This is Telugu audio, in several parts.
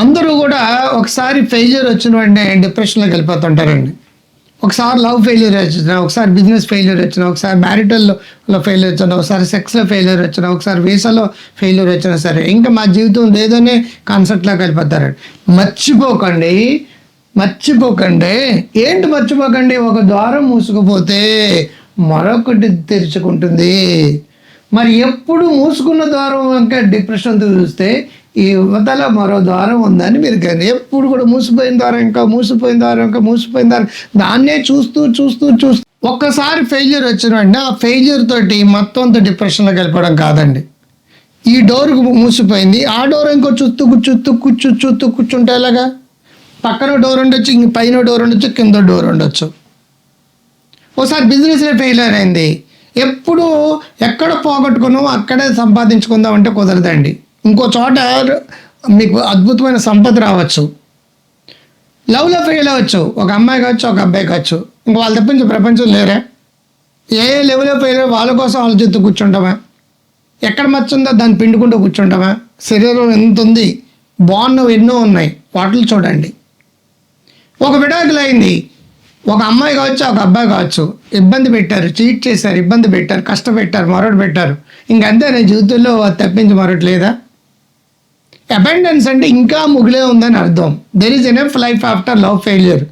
అందరూ కూడా ఒకసారి ఫెయిల్యూర్ వచ్చిన వెంటనే డిప్రెషన్లోకి వెళ్ళిపోతుంటారండి. ఒకసారి లవ్ ఫెయిల్యూర్ వచ్చిన ఒకసారి బిజినెస్ ఫెయిల్యూర్ వచ్చిన ఒకసారి మ్యారిటల్లో ఫెయిల్యూర్ వచ్చిన ఒకసారి సెక్స్లో ఫెయిల్యూర్ వచ్చిన ఒకసారి వీసాలో ఫెయిల్యూర్ వచ్చినా సరే ఇంకా మా జీవితం లేదనే కాన్సెప్ట్లోకి వెళ్ళిపోతారండి. మర్చిపోకండి మర్చిపోకండి. ఏంటి మర్చిపోకండి? ఒక ద్వారం మూసుకుపోతే మరొకటి తెరుచుకుంటుంది. మరి ఎప్పుడు మూసుకున్న ద్వారం ఇంకా డిప్రెషన్తో చూస్తే ఈ యువతల మరో ద్వారం ఉందని మీరు కానీ ఎప్పుడు కూడా మూసిపోయిన ద్వారం ఇంకా మూసిపోయిన ద్వారం ఇంకా మూసిపోయిన ద్వారం. దాన్నే చూస్తూ చూస్తూ చూస్తూ ఒక్కసారి ఫెయిల్యూర్ వచ్చిన వెంటనే ఆ ఫెయిల్యూర్ తోటి మొత్తం డిప్రెషన్లో గెలిపడం కాదండి. ఈ డోర్ మూసిపోయింది. ఆ డోర్ ఇంకో చుత్తూ చుత్తూ కూర్చు చుత్తూ కూర్చుంటే ఎలాగా? పక్కన డోర్ ఉండొచ్చు ఇంక పైన డోర్ ఉండొచ్చు కింద డోర్ ఉండొచ్చు. ఓసారి బిజినెస్లో ఫెయిల్యూర్ అయింది. ఎప్పుడు ఎక్కడ పోగొట్టుకున్నామో అక్కడే సంపాదించుకుందాం అంటే కుదరదండి. ఇంకో చోట మీకు అద్భుతమైన సంపద రావచ్చు. లవ్లో ఫెయిల్ అవ్వచ్చు ఒక అమ్మాయి కావచ్చు ఒక అబ్బాయి కావచ్చు. ఇంక వాళ్ళ తప్పించి ప్రపంచం లేరా ఏ లెవెల్లో ఫెయిల్ వాళ్ళ కోసం ఆలోచిస్తూ కూర్చుంటామా? ఎక్కడ మచ్చుందో దాన్ని పిండుకుంటూ కూర్చుంటామా? శరీరం ఎంత ఉంది? బాగున్నవి ఎన్నో ఉన్నాయి? వాటిని చూడండి. ఒక విడాకులు అయింది. ఒక అమ్మాయి కావచ్చు ఒక అబ్బాయి కావచ్చు. ఇబ్బంది పెట్టారు చీట్ చేశారు ఇబ్బంది పెట్టారు కష్టపెట్టారు మరొకటి పెట్టారు. ఇంకంతే నేను జీవితంలో తప్పించి మరొకటి లేదా అబెండెన్స్ అంటే ఇంకా ముగిలే ఉందని అర్థం. There is enough life after love failure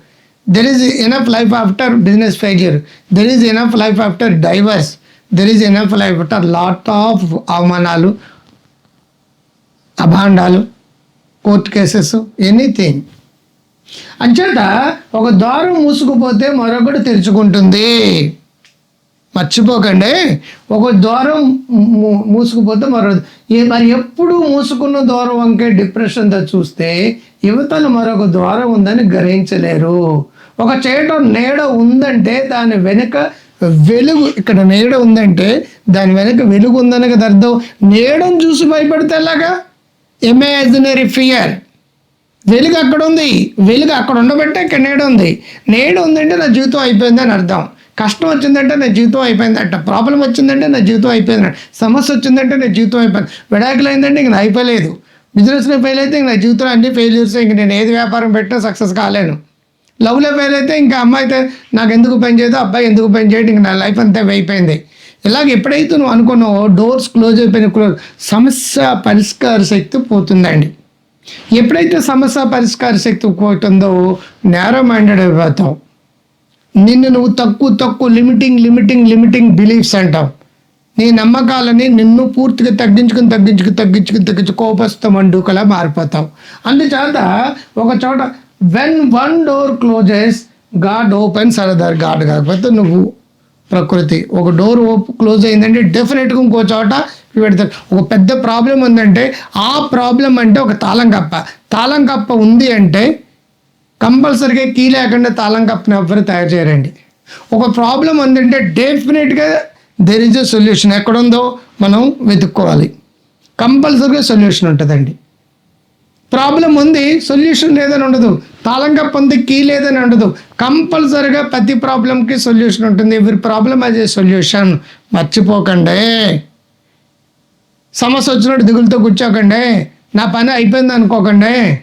there is enough life after business failure there is enough life after divorce there is enough life after lot of అవమానాలు అభాండాలు కోర్టు కేసెస్ ఎనీథింగ్ అంచేత ఒక ద్వారం మూసుకుపోతే మరొకటి తెరుచుకుంటుంది. మర్చిపోకండి. ఒక ద్వారం మూ- మూసుకుపోతే మరో మరి ఎప్పుడు మూసుకున్న ద్వారం వంకే డిప్రెషన్తో చూస్తే యువతలు మరొక ద్వారం ఉందని గ్రహించలేరు. ఒక చేట నీడ ఉందంటే దాని వెనుక వెలుగు ఇక్కడ నీడ ఉందంటే దాని వెనుక వెలుగు ఉందని కదా అర్థం. నీడను చూసి భయపడితే ఎలాగా? ఇమాజినరీ ఫియర్ వెలుగు అక్కడ ఉంది. వెలుగు అక్కడ ఉండబట్టే ఇక్కడ నేడు ఉంది. నేడు ఉందంటే నా జీవితం అయిపోయింది అని అర్థం. కష్టం వచ్చిందంటే నా జీవితం అయిపోయింది అంట. ప్రాబ్లం వచ్చిందంటే నా జీవితం అయిపోయిందంట సమస్య వచ్చిందంటే నా జీవితం అయిపోయింది. విడాకులు అయిందంటే ఇంక నా అయిపోలేదు. బిజినెస్లో ఫెయిల్ అయితే ఇంక నా జీవితంలో అన్ని ఫెయిల్యూర్స్ ఇంక నేను ఏది వ్యాపారం పెట్టినా సక్సెస్ కాలేను. లవ్లో ఫెయిల్ అయితే ఇంకా అమ్మాయి అయితే నాకు ఎందుకు పని చేయదు అబ్బాయి ఎందుకు పని చేయడం ఇంక నా లైఫ్ అంతా అయిపోయింది. ఇలాగ ఎప్పుడైతే నువ్వు అనుకున్నావో డోర్స్ క్లోజ్ అయిపోయిన క్లోజ్ సమస్య పరిష్కార శక్తి పోతుందండి. ఎప్పుడైతే సమస్య పరిష్కార శక్తి పోతుందో నేరో మైండెడ్ అయిపోతావు. నిన్ను నువ్వు తక్కువ తక్కువ లిమిటింగ్ లిమిటింగ్ లిమిటింగ్ బిలీఫ్స్ అంటావు. నీ నమ్మకాలని నిన్ను పూర్తిగా తగ్గించుకుని తగ్గించుకుని తగ్గించుకుని తగ్గించు కోపస్థం అండుకలా మారిపోతావు. అందుచేత ఒక చోట when one door closes God opens another God కాకపోతే నువ్వు ప్రకృతి. ఒక డోర్ క్లోజ్ అయిందంటే డెఫినెట్గా ఇంకో చోట పెడతారు. ఒక పెద్ద ప్రాబ్లం ఉందంటే ఆ ప్రాబ్లం అంటే ఒక తాళం కప్ప. తాళం కప్ప ఉంది అంటే కంపల్సరీగా కీ లేకుండా తాళం కప్పని ఎవ్వరు తయారు చేయరండి. ఒక ప్రాబ్లం ఉందంటే డెఫినెట్గా దెర్ ఇస్ ఎ సొల్యూషన్ ఎక్కడుందో మనం వెతుక్కోవాలి. కంపల్సరీగా సొల్యూషన్ ఉంటుందండి. ప్రాబ్లం ఉంది సొల్యూషన్ లేదని ఉండదు. తాళం కప్ప ఉంది కీ లేదని ఉండదు. కంపల్సరీగా ప్రతి ప్రాబ్లంకి సొల్యూషన్ ఉంటుంది. ఎవరి ప్రాబ్లం అదే సొల్యూషన్ మర్చిపోకండి. సమస్య వచ్చినట్టు దిగులతో కూర్చోకండి. నా పని అయిపోయింది అనుకోకండి.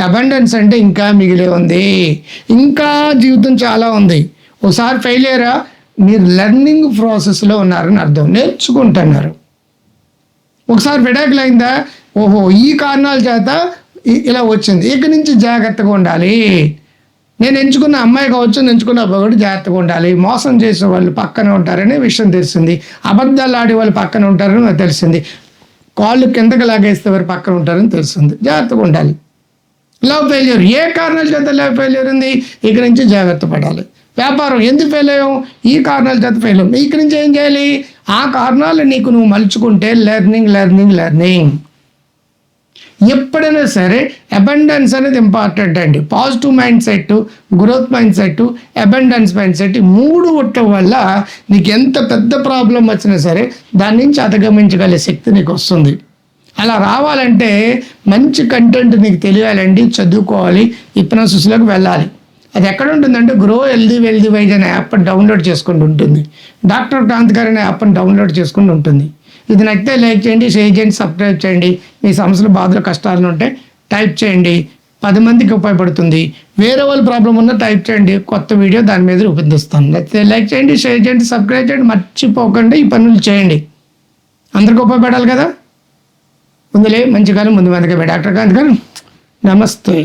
అబండెన్స్ అంటే ఇంకా మిగిలే ఉంది. ఇంకా జీవితం చాలా ఉంది. ఒకసారి ఫెయిల్ అయ్యారా? మీరు లెర్నింగ్ ప్రాసెస్లో ఉన్నారని అర్థం. నేర్చుకుంటున్నారు. ఒకసారి విడాకులు అయిందా? ఓహో ఈ కారణాల చేత ఇ- ఇలా వచ్చింది. ఇక నుంచి జాగ్రత్తగా ఉండాలి. నేను ఎంచుకున్న అమ్మాయి కావచ్చు నేను ఎంచుకున్న అబ్బాయి కూడా జాగ్రత్తగా ఉండాలి. మోసం చేసే వాళ్ళు పక్కన ఉంటారనే విషయం తెలిసింది. అబద్ధాలు ఆడే వాళ్ళు పక్కన ఉంటారని తెలిసింది. కాళ్ళు కిందకి లాగేస్తే వారు పక్కన ఉంటారని తెలిసింది. జాగ్రత్తగా ఉండాలి. లవ్ ఫెయిల్యూర్ ఏ కారణాల చేత లవ్ ఫెయిల్యూర్ ఉంది? ఇక్కడి నుంచి జాగ్రత్త పడాలి. వ్యాపారం ఎందుకు ఫెయిల్ అయ్యాం ఈ కారణాల చేత ఫెయిల్ అయ్యాం ఇక నుంచి ఏం చేయాలి? ఆ కారణాలు నీకు నువ్వు మలుచుకుంటే లెర్నింగ్ లెర్నింగ్ లెర్నింగ్ ఎప్పుడైనా సరే అబండెన్స్ అనేది ఇంపార్టెంట్ అండి. Positive mindset growth mindset abundance mindset మూడు ఉండటం వల్ల నీకు ఎంత పెద్ద ప్రాబ్లం వచ్చినా సరే దాని నుంచి అధిగమించగలిగే శక్తి నీకు వస్తుంది. అలా రావాలంటే మంచి కంటెంట్ మీకు తెలియాలండి చదువుకోవాలి ఇప్నాసిస్లోకి వెళ్ళాలి. అది ఎక్కడ ఉంటుందంటే గ్రో హెల్దీ వెల్దీ వైజ్ అనే యాప్ డౌన్లోడ్ చేసుకుంటూ ఉంటుంది. డాక్టర్ క్రాంత్ గారు అనే యాప్ని డౌన్లోడ్ చేసుకుంటూ ఉంటుంది. ఇది నచ్చితే లైక్ చేయండి షేర్ చేయండి సబ్స్క్రైబ్ చేయండి. మీ సమస్యలు బాధలు కష్టాలు ఉంటే టైప్ చేయండి. పది మందికి ఉపయోగపడుతుంది. వేరే వాళ్ళ ప్రాబ్లం ఉన్నా టైప్ చేయండి. కొత్త వీడియో దాని మీద రూపొందిస్తాను. నచ్చితే లైక్ చేయండి షేర్ చేయండి సబ్స్క్రైబ్ చేయండి. మర్చిపోకండి ఈ పనులు చేయండి. అందరికి ఉపయోగపడాలి కదా? ముందులే మంచి కాలం ముందు వెనక డాక్టర్ కాంత్ గారు నమస్తే.